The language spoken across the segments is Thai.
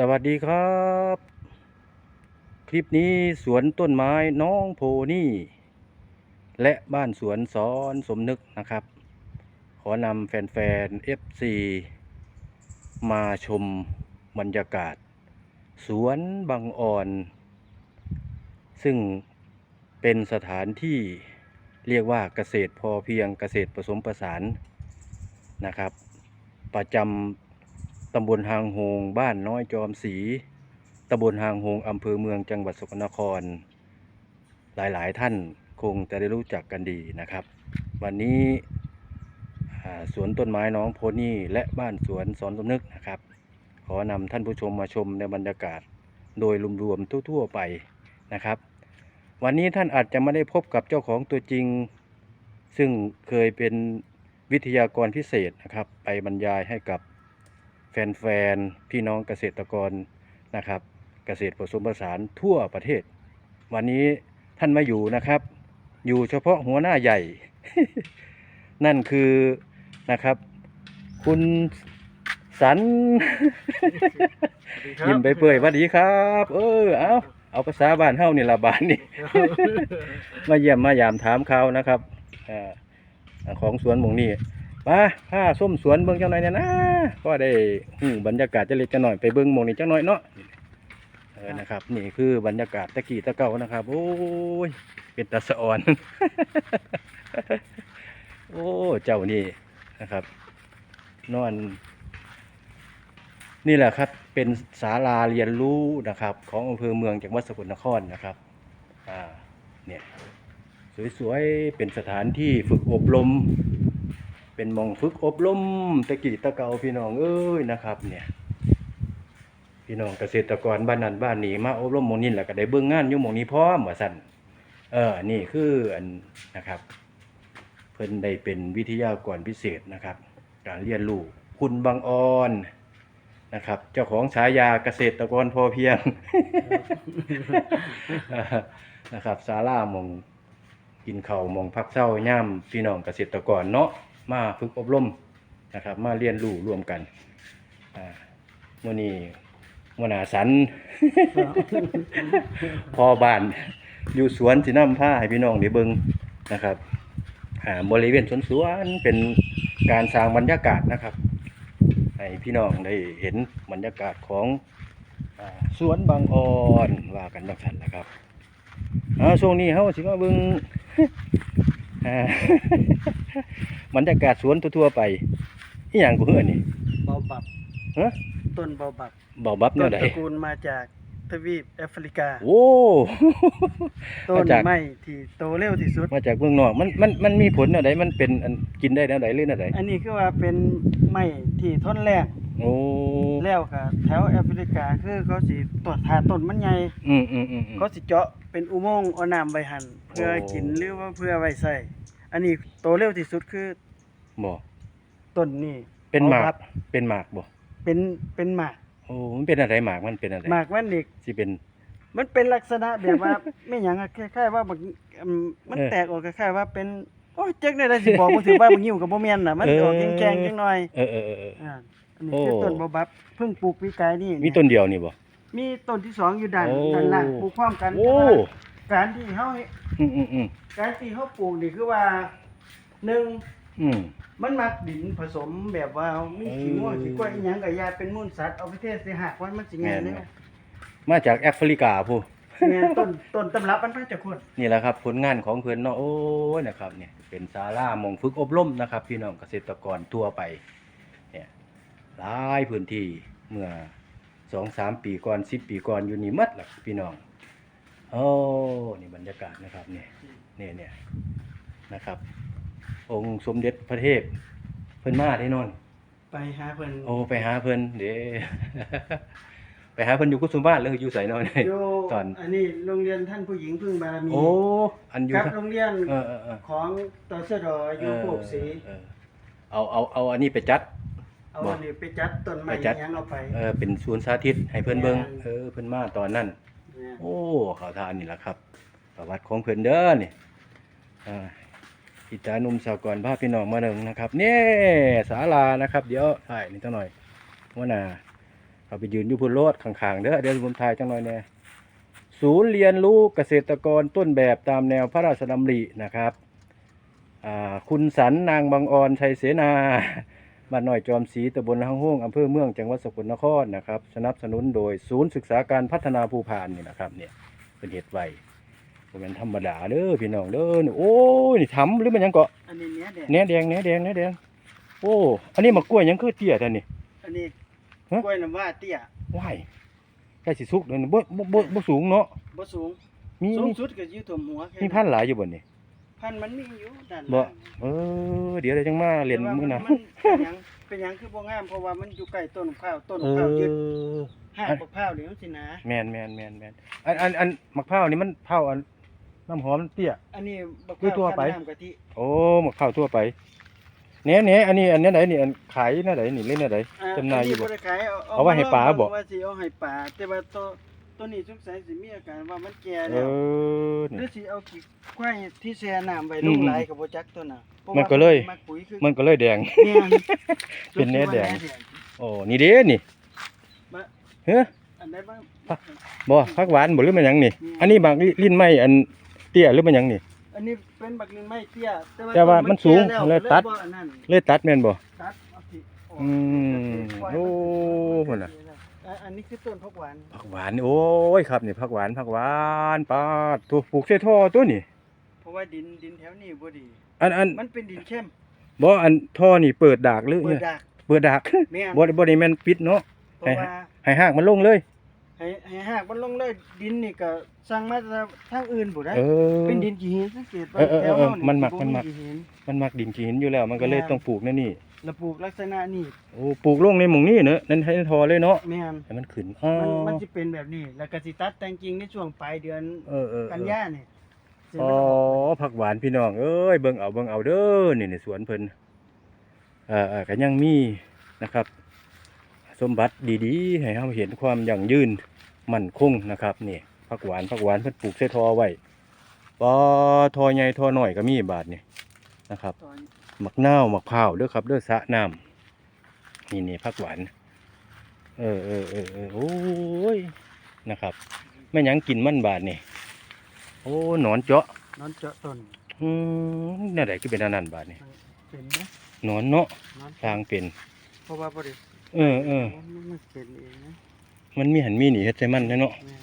สวัสดีครับ คลิปนี้สวนต้นไม้น้องโพนี่ และบ้านสวนสอนสมนึกนะครับ ขอนำแฟนๆ FC มาชมบรรยากาศ สวนบางอ่อน ซึ่งเป็นสถานที่เรียกว่าเกษตรพอเพียงเกษตรผสมผสานนะครับ ประจำ ตำบลหางโฮงบ้านน้อยจอมศรีตำบลหางโฮงอำเภอเมืองจังหวัดสกลนคร หลายๆท่านคงจะได้รู้จักกันดีนะครับ วันนี้สวนต้นไม้น้องโพนี่และบ้านสวนสอนสมนึกนะครับ ขอนำท่านผู้ชมมาชมในบรรยากาศโดยรวมๆทั่ว ๆ ไปนะครับ วันนี้ท่านอาจจะไม่ได้พบกับเจ้าของตัวจริง ซึ่งเคยเป็นวิทยากรพิเศษนะครับ ไปบรรยายให้กับ แฟนๆ พี่น้องเกษตรกรนะครับ เกษตรผสมผสานทั่วประเทศ วันนี้ท่านมาอยู่นะครับ อยู่เฉพาะหัวหน้าใหญ่ นั่นคือนะครับ คุณสันยิ้มไปเปื่อยหวัสดีครับ เออเอาเอาภาษาบ้านเฮานี่ละบ้านนี่ มาเยี่ยมมายามถามข่าวนะครับอ่าของสวนหมองนี่ มาผ้าส้มสวนเบิ่งจังหน่อยเนี่ยนะก็ได้บรรยากาศจะเล็กจะหน่อยไปเบิ่งมองนี่จังหน่อยเนาะเออนะครับ นี่คือบรรยากาศตะกี้ตะเก่านะครับ โอ้ยเป็นตาสะออน โอ้เจ้านี่นะครับ นอน นี่แหละครับ เป็นศาลาเรียนรู้นะครับ ของอำเภอเมืองจังหวัดสกลนครนะครับอ่าเนี่ยสวยๆเป็นสถานที่ฝึกอบรม เป็นมองฝึกอบรมตะกี้ตะเกาพี่น้องเอ้ยนะครับ เนี่ย พี่น้องเกษตรกรบ้านนั้นบ้านนี้มาอบรมมองนี้แหละก็ได้เบิ่งงานอยู่มองนี้พร้อมว่าสั่นเออนี่คืออันนะครับ เพิ่นได้เป็นวิทยากรพิเศษนะครับ การเรียนรู้คุณบางออนนะครับ เจ้าของฉายาเกษตรกรพอเพียงนะครับศาลามองกินเข้ามองพักเช้าย่ามพี่น้องเกษตรกรเนาะ มาฝึกอบรมนะครับ มาเรียนรู้ร่วมกันมื่อนี้มนาสัน พอบ้านอยู่สวนสิน้ำผ้าให้พี่น้องได้เบิ่งนะครับบริเวณสวนสวนเป็นการสร้างบรรยากาศนะครับ ให้พี่น้องได้เห็นบรรยากาศของอสวนบางอ่อนว่ากันดังสันนะครับช่วงนี้เฮาสิมาเบิ่ง บรรยากาศสวนทั่วๆไปอีหยังกูเฮือนี่เบาบับฮะต้นเบาบับบ่บับแนต้วนใดตระกูลมาจากทวีปแอฟริกา โอ้ ต้นมาจาก ไม้ที่โตเร็วที่สุด มาจากเมืองนอกมันมันมันมีผลแนวใดมันเป็นอันกินได้แนวใดหรือแนวใดอันนี้คือว่าเป็นไม้ที่ทนแรงโอ้แล้วค่ะแถวแอฟริกาคือเขาสิต้นถ้าต้นมันใหญ่อืมอืมอืมอืม เขาสิเจาะเป็นอุโมงค์เอาน้ำไว้หั่นเพื่อโอ้ กินหรือว่าเพื่อไว้ใช้ อันนี้โตเร็วที่สุดคือบ่ต้นนี้เป็นหมาก ครับเป็นหมากบ่เป็นเป็นหมากโอ้มันเป็นอะไรหมากมันเป็นอะไรหมากมันนี่สิเป็น มันเป็นลักษณะแบบว่า ไม่หยังอะคล้ายๆว่าบางอืมมันเออแตกออกคล้ายๆว่าเป็นโอ้ยจักได้ได้สิบอกบ่ถือว่าบางหิ้วกับบ่แม่นน่ะมันเออ ออกแกงๆจังหน่อยเออเออเออเออ อ่าอันนี้โอ้คือต้นบ่บับเพิ่งปลูกปีกายนี่มีต้นเดียวนี่บ่ มีต้นที่สองอยู่ด้านโอ้ ด้านล่างปลูกพร้อมกันโอ้แต่ว่า การที่เฮาอืมอืมอืมการที่เฮาปลูกนี่คือว่าหนึ่งอืม มันมักดินผสมแบบว่ามีขี้ง่วงเออขี้กล้วยอีหยังก็ยาเป็นมูลสัตว์เอาไปเทศสิหักว่ามันสิง่ายแม่เด้นอมาจากแอฟริกาพู้แม่นต้นต้นตำรับมันมาจากคนนี่แหละครับ ผลงานของเพื่อนเนาะโอ้ยนะครับเนี่ยเป็นศาลาหมองฝึกอบรมนะครับ พี่น้องเกษตรกรทั่วไปเนี่ยหลายพื้นที่เมื่อสองสามปีก่อนสิบปีก่อนอยู่นี่หมัดหลักพี่น้อง โอ้นี่บรรยากาศนะครับเนี่ยเนี่ยเนี่ยนะครับ องค์สมเด็จพระเทพเพิ่นมาได้นอนไปหาเพิ่นโอ้ไปหาเพิ่นเด้ไปหาเพิ่นอยู่กุสุมบ้านหรืออยู่ไสเนาะเนี่ยอยู่ตอน อันนี้โรงเรียนท่านผู้หญิงพึ่งบารมีโอ้อันอยู่ครับทางโรงเรียนเออเออเออของตชดอยู่โคกศรีเออเอาเอาเอาอันนี้ไปจัด เอาบ่อันนี้ไปจัดต้นไม้ไปจัด หยังเอาไป เออเป็นศูนย์สาธิตให้เพิ่นเบิ่งแม่นเออเพิ่นมาตอนนั้นเนี่ย โอ้เขาทานนี่แหละครับ ประวัติของเพิ่นเด้อนี่อิจานุ่มสากรพาพี่น้องมาเนึงนะครับเนี่ศาลานะครับ เดี๋ยวถ่ายนี่จังหน่อยว่าน่ะเอาไปยืนอยู่พุ่นโลดข้างๆเด้อเดี๋ยวผมถ่ายจังหน่อยแหน่ยศูนย์เรียนรู้เกษตรกรต้นแบบตามแนวพระราชดำรินะครับอ่าคุณสันนางบางออนชัยเสนา บ้านน้อยจอมศรีตำบลห้างห้วงอำเภอเมืองจังหวัดสกลนครนะครับสนับสนุนโดยศูนย์ศึกษาการพัฒนาภูพานนี่นะครับเนี่ยเป็นเหตุไวบ่แม่นธรรมดาเด้อพี่น้องเด้อนี่โอ้ยนี่ทำหรือมันหยังเกาะอันนี้เนี้ยแดงแหนแดงแหนแดงแหนแดงโอ้อันนี้มะกล้วยหยังคือเตี้ยแท้นี่อันนี้ฮะกล้วยน้ำว้าเตี้ยว้ายใกล้สิสุกเลยนี่บ่บ่บ่บ่สูงเนาะบ่สูงมีสูงมีสุดก็อยู่ท่วมหัวแค่มีพันธุ์หลายอยู่บ่นี่ พันธุ์มันมีอยู่ด้านบ่ล่างเออ เดี๋ยวเดี๋ยวจังมาเรียนแต่ว่ามื้อหนะมันเป็นหยังเป็นหยังคือบ่งามเพราะว่ามันอยู่ใกล้ต้นมะพร้าวต้นเอมะพร้าวยึดอ หากมะพร้าวนี่มันสิหนาแม่นแม่นแม่นแม่นอันอันอันมะพร้าวนี่มันเผาวอันน้ำหอมมันเตี้ย อันนี้มะพด้วยร้าวตัวไปคั้นน้ำกะทิโอ้มะพร้าวทั่วไปแหน่แหน่อันนี้อันนี้ไหนนี่อันขายนั่นไหนนี่เล่นอันไหน อ่จำหน่ายอยู่บ่นนี้บ่ได้ขายเอาเอาไว้ให้ปลาบ่ว่าสิเอาให้ปลาแต่ว่าตัว ตัวนี้สงสัยสิมีอาการว่ามันแก่เอแล้วอหรืนี่อสิเอาขี้ควายที่แช่น้ำไว้อืลมงหลายกับบ่จักตัวน่ะพราะมันว่าก็เลย มักปุ๋ยคือมันก็เลยแดง แม่นเป็นแน่แดงตัวที่ว่าโอ้นี่เด้นี่บะเฮ้ออันใดบ้าง บ่ผักหวานบ่หรือมันหยังนี่อืมอันนี้บางลิ้นไม้อันเตี้ยหรือมันหยังนี่ อันนี้เป็นบักลินไม้เตี้ยแต่ว่ามันสูงแก่เลยตัดบ่อันนั้นเลยตัดแม่นบ่ ตัดเอาสิออกอืมปล่ยโอ้มัพุ่นน่ะ อะอันนี้คือต้นผักหวานผักหวานโอ้ยครับนี่ผักหวานผักหวานปาดตัวปลูกใส่ท่อตัวนี่เพราะว่าดินดินแถวนี้บ่ดี อันอันมันเป็นดินเข้มบ่อันท่อนี่เปิดดากหรือเปิดเนี่ยดากเปิดดากแม่นบ่บ่ได้แม่นปิดเนาะเพราะว่าให้หากมันลงเลยให้ให้หากมันลงเลยดินนี่ก็สั่งมาจากทางอื่นบ่ได้เออเป็นดินขี้หินสังเกตว่าเออเออแถวเออเฮามันมักบ่มันมักขี้หินมันมักดินขี้หินอยู่แล้ว มันก็เลยแม่นต้องปลูกนั่นนี่ แล้วปลูกลักษณะนี้โอ้ปลูกลงในหม่องนี้เนอะนั่นให้ท่อเลยเนาะแม่นให้มันขึ้นอ๋อมันมันสิเป็นแบบนี้ แล้วก็สิตัดแต่งจริงในช่วงปลายเดือนเออเออเออกันยานี่สิอ๋อมันออกผักหวานพี่น้องเอ้ยเบิ่งเอาเบิ่งเอาเด้อนี่ในสวนเพิ่นเอ่อเอ่อก็ยังมีนะครับ สมบัติดีๆ ให้เราเห็นความยั่งยืนมั่นคงนะครับนี่ผักหวานผักหวานเพิ่นปลูกใส่ทอไว้ปอทอใหญ่ทอน้อยก็มีบาทนี่นะครับ ตอน หมักนาวหมักพร้าวเด้อครับเด้อสระน้ำนี่นี่ผักหวานเออเออเออเออโอ้ยนะครับแม่หยังกินมันบาทนี่โอ้หนอนเจาะนอนเจาะต้นอืมน่าได้คือเป็นอันนั้นบาดนี่เป็นนะหนอนเนาะนอนทางเป็นเพราะว่าบ่ได้เออเออมันมันเป็นเองนะมันมีหันมีหนีเฮ็ดใส่มันแน่เนาะแม่น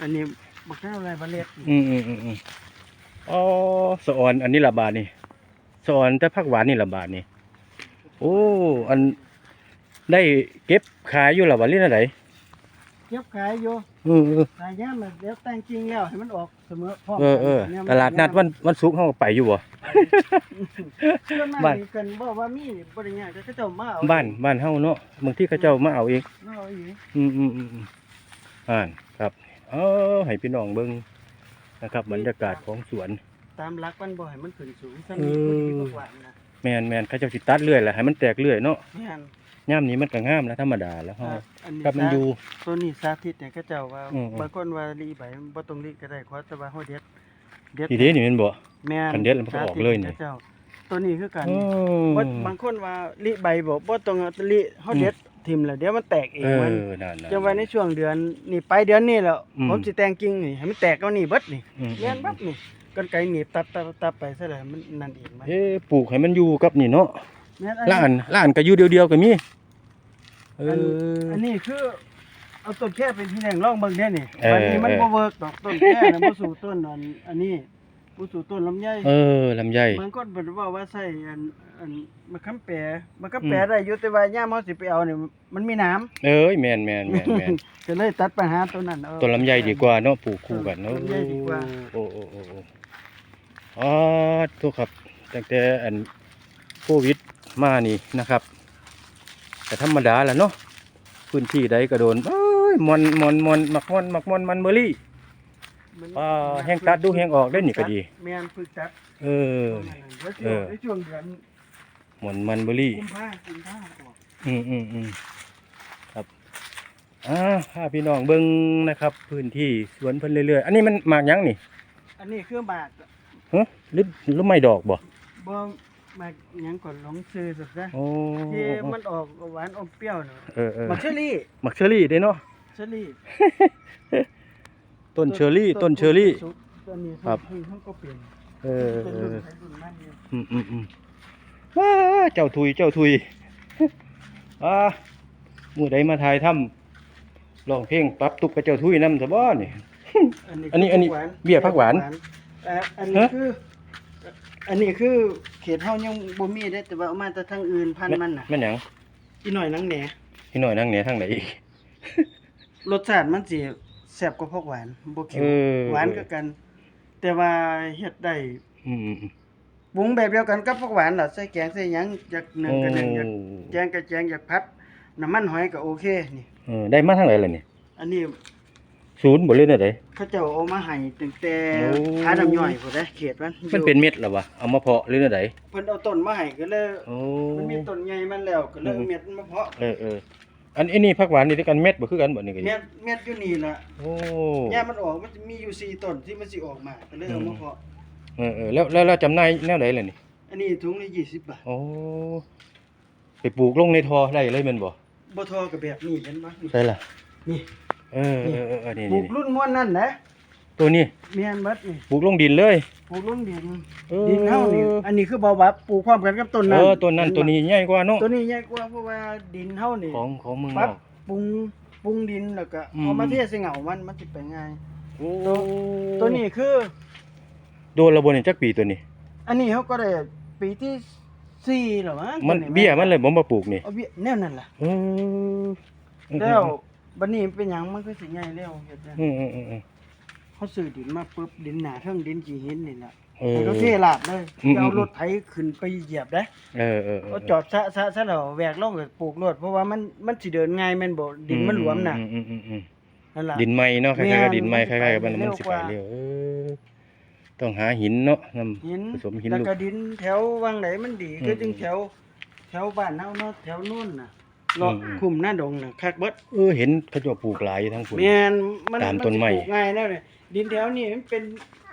อันนี้บักเท่าไรบาเล็ดอืมอืมอืมอืมอ๋อสะออนอันนี้ละบาทนี่ สะออนแต่ผักหวานนี่ละบาทนี่โอ้อันได้เก็บขายอยู่ละบาทนี่น่ะไดเก็บขายอยู่เออเออขายยามแล้วเดี๋ยวแต่งจริงแล้วให้มันออกเสมอพร้อมเออเออเนี่ยตลาดนัดวันวันศุกร์เฮาก็ไปอยู่บ่ส่วนมากบ้านนี่เพิ่นบอกว่ามีนี่บ่ได้ยากแต่เขาเจ้ามาเอาบ้านบ้านเฮาเนาะบางทีเขาเจ้ามาเอาเองมาเอาอีกอืมอืมอืมอืมอ่านครับเออให้พี่น้องเบิ่งนะครับ บรรยากาศของสวน ตามหลักมันบ่ให้มันขึ้นสูงซ้ํเอนี้อผู้ดีกว่านะแมนแมนเขาเจ้าสิตัดเรื่อยแหละให้มันแตกเรื่อยเนาะแม่นย่ามนี้มันก็งามแล้วธรรมดาแล้วเฮาอะอันนี้ครับมันอยู่ ตัวนี้สาธิตเนี่ยเขาเจ้าว่าอืมอืม บางคนว่าลีใบมันบ่ต้องลีก็ได้ขอแต่ว่าเฮาเด็ดเด็ดนี่เด้นี่แม่นบ่ แม่นคันเด็ดแล้วมันก็ออกเลยนี่ สาธิตขาเจ้าตัวนี้คือกันอืมว่าบางคนว่าลิใบบอกบ่ต้องเอาลิเฮาเด็ดทิ่มแล้วเดี๋ยวมันแตกเองเอมัน อนั่นๆจะไว้ในช่วงเดือนนี่ปลายเดือนนี้แล้วอืม ผมสิแต่งกิ่งนี่ให้มันแตกเอานี่เบิดนี่อืมเลียนบัดนี่ กันไกรหนีบตับตับตับไปซะแล้วมันนั่นเองมันเอ๊ะปลูกให้มันอยู่กับนี่เนาะแม่นล้านล้านก็อยู่เดียวๆก็มีเออ อันนี้คือเอาต้นแค่เป็นที่แหล่งร่องเบิ่งเด้นี่เออ บัดนี้มันเออบ่เวิร์กดอกต้นแค่น่ะบ่สู่ต้นอันอันนี้บ่สู่ต้นลำไยเออลำไย บางคนเพิ่นว่าว่าใส่อันอันมะขามแปรมะขามอืมแปรได้อยู่แต่ว่ายามเฮาสิไปเอานี่มันมีน้ำเอ้ยแม่นแม่นแม่นแม่นก็เลยตัดปัญหาตัวนั้นเอา ต้นลำไยดีกว่าเนาะปลูกคู่กันเนาะต้นลำไยดีกว่า โอ้โอ้โอ้โอ้ อ๋อทุกครับ ตั้งแต่อันโควิดมานี่นะครับ แต่ธรรมดาแหละเนาะพื้นที่ใดก็โดนเอ้ยมอนมอนมอนมักมอนมักมอนมันเบอรี่มันอ่าแห้งตัดดูแห้งออกได้นี่ก็ดี แม่นฝึกตัดเออแล้วเอช่วงอในช่วงเดือนมอนมันเบอรี่กุมภากุมภาออกอืมอืมอืมครับอ่าพาพี่น้องเบิ้งนะครับ พื้นที่สวนเพิ่นเรื่อยๆ อันนี้มันหมากหยังนี่ อันนี้คือหมาก ฮะหรือหรือไม่ดอกบ่บ่มากหยังก่อนหลงซื้อสุดนะโอ้ที่มันออกหวานอมเปรี้ยวเนาะเออเออมักเชอรี่มักเชอรี่เด้เนาะเชอรี่ต้นเชอรี่ต้นเชอรี่ต้นนี้ครับต้นเขาก็เปลี่ยนเออเป็นเอรุ่นอไทยรุ่นมันอยู่อืมอืมอืมว้าเจ้าทุยเจ้าทุยอ่ามือใดมาถ่ายทำร้องเพลงปรับตุกกับเจ้าทุยนำซะบ่นี่ อันนี้อันนี้คืเบี้ยผักหวาน เอ่ออันนี้ฮะคือ อันนี้คือเขตเฮายังบ่มีได้แต่ว่าเอามาแต่ทางอื่นพันธุ์มันน่ะแม่นหยังอีหน่อยนังแหนพี่หน่อยนั่งเหนือทางไหนอีก รสชาติมันสิแซ่บกว่าพวกหวานบ่เค็มเออ หวานคือกัน แต่ว่าเฮ็ดได้อืมอืมอืมปรุงแบบเดียวกันกับพวกหวานล่ะใส่แกงใส่หยังอยากหนึ่งก็หนึ่งอยากโอ้แจงก็แจงอยากพัดน้ำมันหอยก็โอเคนี่ เออได้มาทางไหนล่ะนี่อันนี้ ศูนย์บ่เลยน่ะเด้เขาเจ้าเอามาให้ตั้งแต่โอ้หาน้ำย่อยพุ่นเด้เขตมันมันเป็นเม็ดแล้ววะเอามาเพาะหรือน่ะไดเพิ่นเอาต้นมาให้ก็เลยโอ้ มันมีต้นใหญ่มันแล้วก็เลยอืเอามเม็ดมันมาเพาะเออเอออันอันนี้ผักหวานนี่ด้วยกันเม็ดบ่คือกันบ่นี่ก็เม็ดเม็ดอยู่นี่ล่ะโอ้ ย่ามันออกมันจะมีอยู่สี่ต้นที่มันสิออกมาก็เลยเอามาเพาะ เออเออแล้วแล้วแล้วจำหน่ายแนวใดล่ะนี่อันนี้ถุงละ20บาทโอ้ไปปลูกลงในทอได้เลยแม่นบ่บ่ทอก็แบบนี้เห็นบ่นี่ใช่ล่ะนี่ เออเออเออเออนี่ปลูนี่กรุ่นม้วนนั่นนะตัวนี้แม่นเบิดนี่ปลูกลงดินเลยปลูกรุ่นดินเออดินเฮานี่อันนี้คือเบาบับปลูกพร้อมกันกับต้นเอนั้นอตัวนั้นตัวนี้ใหญ่กว่าเนาะตัวนี้ใหญ่กว่าเพราะว่าดินเฮานี่ของของเมืองนปั๊บอกปรุงปรุงดินแล้วก็อืม เอามาเทใส่เหงามันมันสิไปง่าย โอ้ตัวนี้คือ โดนระบนจักปีตัวนี้ อันนี้เขาก็ได้ปีที่สี่แล้วมั้งมันตัวเบี้ยมันเลยบ่มาปลูกนี่เอาเบี้ยแนวนั้นล่ะเออแล้ว บัดนี้เป็นหยังมันคือสิง่ายแล้วเฮ็ดจังอืมอืมอืมอืม เขาซื้อดินมาปุ๊บดินหนาเทิงดินขี้หินนี่ล่ะเออให้เขาเทลาดเลยอืมจะเอารถไถขึ้นไปเหยียบได้เออเออเออเขาจอดซะซะซะแล้วแหวกลงก็ปลูกรถเพราะว่ามันมันสิเดินง่ายแม่นบ่ดินมันหลวมน่ะอือืมอืมอืม นั่นล่ะ ดินใหม่เนาะคล้ายๆกับดินใหม่คแม่ล้ายๆกับมันนมันสิไปเร็เร็ววกว่าเออต้องหาหินเนาะนำหินผสมหินแล้วลูกก็ดินแถววังไหนมันดีอืมคือจึงแถว แถวบ้านเฮาเนาะแถวนู่นน่ะ เลาะอืม คุมหน้าดงน่ะคักเบิดเออเห็นเขาเจะปลูกหลายอยู่ทั้งฝุ่น แม่นมันตามต้นไม้สิปลูกง่ายแล้วเนี่ยดินแถวนี้มันเป็น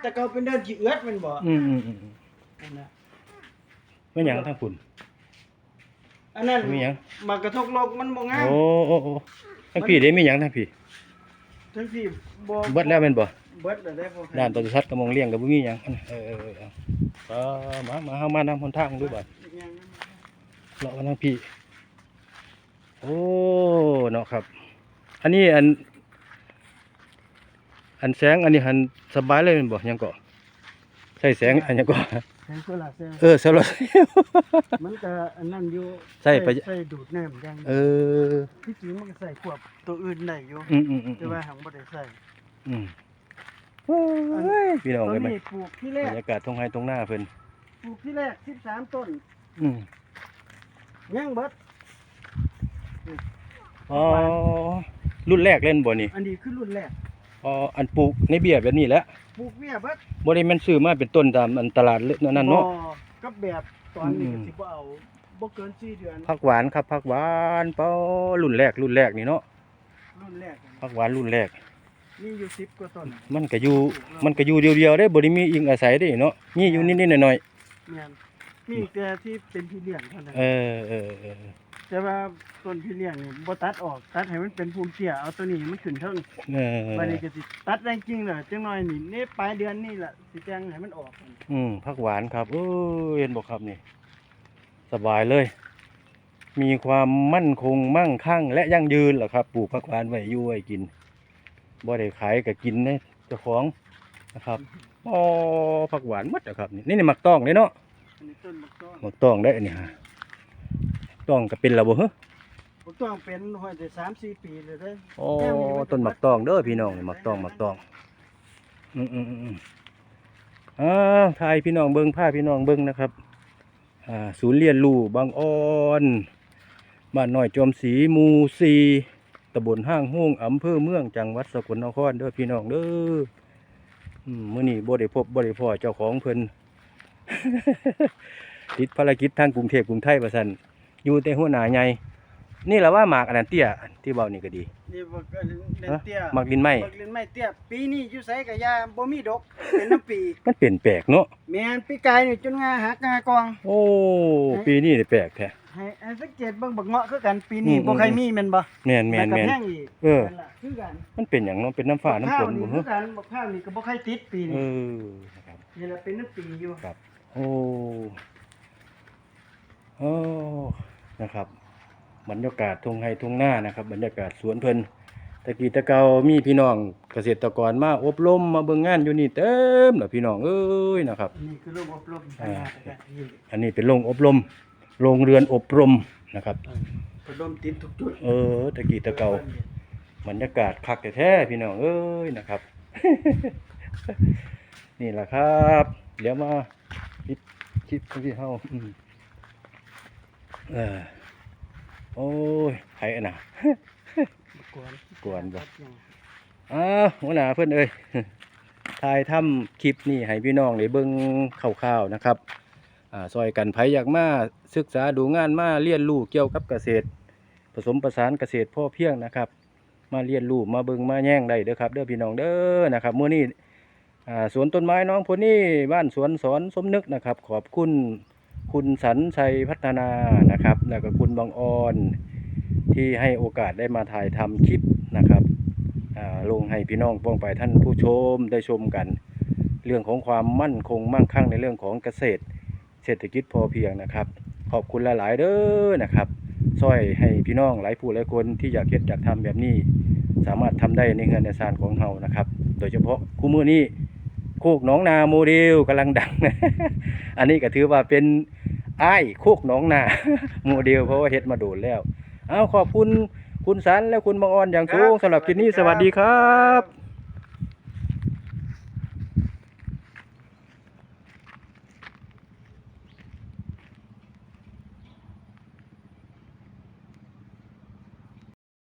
แต่เก่าเป็นเดินขี้เอื้อดแมันบ่อืมอืมอืมนั่นน่ะไม่หยังทั้งฝุ่นอันนั้นมีหยังมากระทบโลกมันบ่งามโอ้โอ้โอ้ทั้งพี่ได้มีหยังทั้งพี่ทั้งที่บ่เบิดแล้วแม่นบ่เบิดแล้วได้บ่ด้านปศุสัตว์ก็มองเลี้ยงก็บ่มีหยังเออเออเออเอาเอามามาเฮามานำหนทางดูบัดอย่างนั้นเลาะมาทางพี่ โอ้เนาะครับ อันนี้อัน อันแสงอันนี้หันสบายเลยแม่นบ่ยังก็ใช้แสงอันยังก็แสงโซลาร์เซลล์เออสำหรับมันก็อันนั้นอยู่ใส่ประหยัดใส่ดูดน้ำอย่างเออ ที่จริงมันก็ใส่ควบตัวอื่นได้อยู่อืมอืมอืมแต่ว่าหังบ่ได้ใส่อืมโอ้ยพี่น้องตอเอ้นยไหมนี้ปลูกที่แรบรกรยากาศตรงไห้ตรงหน้าเพิ่นปลูกที่แรก13ต้น อืมยังเบิด อ๋อ รุ่นแรกเล่นบ่นี่ อันนี้คือรุ่นแรก อ๋อ อันปลูกในเบี้ยแบบนี้แหละปลูกเมียเบิดบ่ได้แม่นซื้อมาเป็นต้นตามอันตลาดเลยนั่นเนาะบ่กับแบบตอนนี้อืก็มสิบ่เอาบ่เกิน4เดือนผักหวานครับผักหวานเป้ารุ่นแรกรุ่นแรกนี่เนาะ รุ่นแรกผักหวานรุ่นแรก มีอยู่10กว่าต้น มันก็อยู่มันก็อยู่เดียวๆได้บ่ได้มีอิงอาศัยได้เนาะมีอยู่นิดๆหน่อยแม่นมีแต่ที่เป็นพี่เลี้ยงเท่านั้นๆเออเออเออ แต่ว่าต้นพี่เลี้ยงนี่บ่ตัดออกตัดให้มันเป็นภูมิเตี้ยเอาตัวนี้ให้มันขึ้นเทิงเออวันนี้ก็สิตัดแรงจริงเลยจังหน่อยนี่นี่ปลายเดือนนี่แหละสิแจ้งให้มันออกอืมผักหวานครับเออเห็นบ่ครับนี่ สบายเลย มีความมั่นคงมั่งคั่ง และยั่งยืนเหรอครับปลูกผักหวานไว้อยู่ไว้กินบ่ได้ขายก็กินนะเจ้าของนะครับอ๋อผักหวานหมดนะครับนี่นี่นี่หมักต้องเด้เนาะอันนี้ต้นบักต้นหมักต้องได้อันนี้ฮะ ต้องก็เป็นแล้วบ่ฮะบักต้นเป็นห้อยได้สามสี่ปีเลยเด้ออ๋อต้นหมักต้องเด้อพี่น้องนี่หมักต้องหมักต้อง อืมอืมอืมอืมอ่าทายพี่น้องเบิ่งผ้าพี่น้องเบิ่งนะครับ อ่า ศูนย์เรียนรู้บางอ้อนบ้านน้อยจอมศรีหมู่สี่ตำบลห้างห้วงอำเภอเมืองจังหวัดสกลนครเด้อพี่น้องเด้ออืมมื้อนี้บ่ได้พบบ่ได้พ้อเจ้าของเพิ่นติดภารกิจทางกรุงเทพกรุงไทยว่าซั่น อยู่แต่หัวหน้าใหญ่นี่แหละว่าหมากอันนั้นเตี้ยที่เว้านี่ก็ดีนนี่บ่ก็เล่นฮะเตี้ยมักดินไหมบักเล่นไม้เตี้ยปีนี้อยู่ไสก็ยาบ่มีดอกเป็นน้ำปีมันเปลี่ยนแปลกเนาะแม่นปีกายนี่จนงาหักงากอง โอ้ปีนี้นี่แปลกแท้ให้ให้สังเกตเบิ่งบักเงาะคือกันปีนี้อืมบ่ใครมีแม่นบ่แม่นแม่นล้วก็แม่นแห้งอีกเออนั่นล่ะคือกันมันเป็นหยังเนาะเป็นน้ำฟ้าน้ำฝนบับ่กเหรพร้าวนี่คือกันบักพร้าวนี่ก็บ่ใครติดปีเอนี้อนะครับนี่ล่ะเป็นน้ำปีอยู่ครับ โอ้โอ้ นะครับบรรยากาศทุ่งไร่ทุ่งนานะครับบรรยากาศสวนเพิ่นตะกี้ตะเกามีพี่น้องเกษตรกรมาอบรมมาเบิ่งงานอยู่นี่เต็มเนาะพี่น้องเอ้ยนะครับนี่คือโรงอบรมอ่าทางราชการนี่อันนี้เป็นโรงอบรมโรงเรือนอบรมนะครับอบรมติดทุกจุดเออตะกี้ตะเกาบรรยากาศคักแท้ๆพี่น้องเอ้ยนะครับ นี่แหละครับ เดี๋ยวมาคิดคิดที่เฮาอืม เออ โอ้ยไผอะน่ะ กวนกวนบ่ อ้าวหัวหน้าเพื่อนเอ้ย ถ่ายทำคลิปนี่ให้พี่น้องได้เบิ่งคร่าวๆนะครับ อ่าซอยกันไผอยากมาศึกษาดูงานมาเรียนรู้เกี่ยวกับเกษตร ผสมประสานเกษตรพ่อเพียงนะครับ มาเรียนรู้มาเบิ่งมาแย่งได้เด้อครับ เด้อพี่น้องเด้อนะครับมื้อนี้อ่าสวนต้นไม้น้องพวนี่บ้านสวนสอนสมนึกนะครับ ขอบคุณ คุณสันชัยพัฒนานะครับ แล้วก็คุณบางออนที่ให้โอกาสได้มาถ่ายทำคลิปนะครับลงให้พี่น้องป้องไปท่านผู้ชมได้ชมกัน เรื่องของความมั่นคงมั่งคั่งในเรื่องของเกษตร เศรษฐกิจพอเพียงนะครับ ขอบคุณหลาย ๆ เด้อนะครับช่วยให้พี่น้องหลายผู้หลายคนที่อยากเฮ็ดอยากทำแบบนี้ สามารถทำได้ในเงินในซานของเฮานะครับ โดยเฉพาะคู่มือนี้โคกหนองนาโมเดลกำลังดังนะอันนี้ก็ถือว่าเป็น ไอ้ายโคกหนองนาโมเดลเพราะว่าเฮ็ดมาโดนแล้ว เอาขอบคุณคุณสันและคุณบางออนอย่างสูงสำหรับคลิปนี้สวัสดีครับ